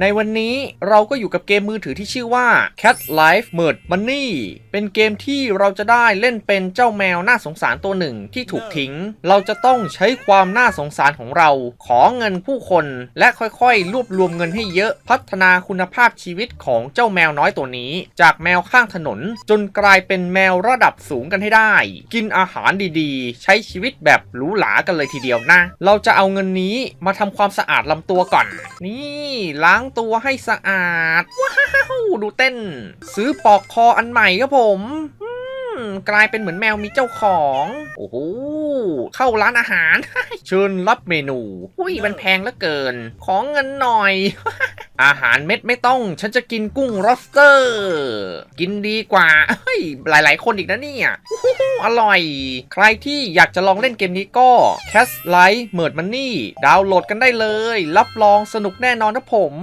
ในวันนี้เราก็อยู่กับเกมมือถือที่ชื่อว่า Cat Life Merge Money เป็นเกมที่เราจะได้เล่นเป็นเจ้าแมวน่าสงสารตัวหนึ่งที่ถูกทิ้ง เราจะต้องใช้ความน่าสงสารของเรา ขอเงินผู้คน และค่อยๆ รวบรวมเงินให้เยอะ พัฒนาคุณภาพชีวิตของเจ้าแมวน้อยตัวนี้ จากแมวข้างถนน จนกลายเป็นแมวระดับสูงกันให้ได้ กินอาหารดีๆ ใช้ชีวิตแบบหรูหรากันเลยทีเดียวนะ เราจะเอาเงินนี้มาทำความสะอาดลำตัวก่อน นี่ล้างงตัวให้สะอาด ว้าวดูเต้น ซื้อปลอกคออันใหม่ครับผมอืมกลายเป็นเหมือนแมวมีเจ้าของ โอ้โห เข้าร้านอาหาร เชิญรับเมนู อุ้ยมันแพงเหลือเกิน ของเงินหน่อย อาหารเม็ดไม่ต้อง ฉันจะกินกุ้งโรสเตอร์ กินดีกว่าเฮ้ยหลาย ๆ คนอีกนะเนี่ยออร่อย ใครที่อยากจะลองเล่นเกมนี้ก็ Cast Light Merge Money ดาวน์โหลดกันได้เลย รับรองสนุกแน่นอนนะผม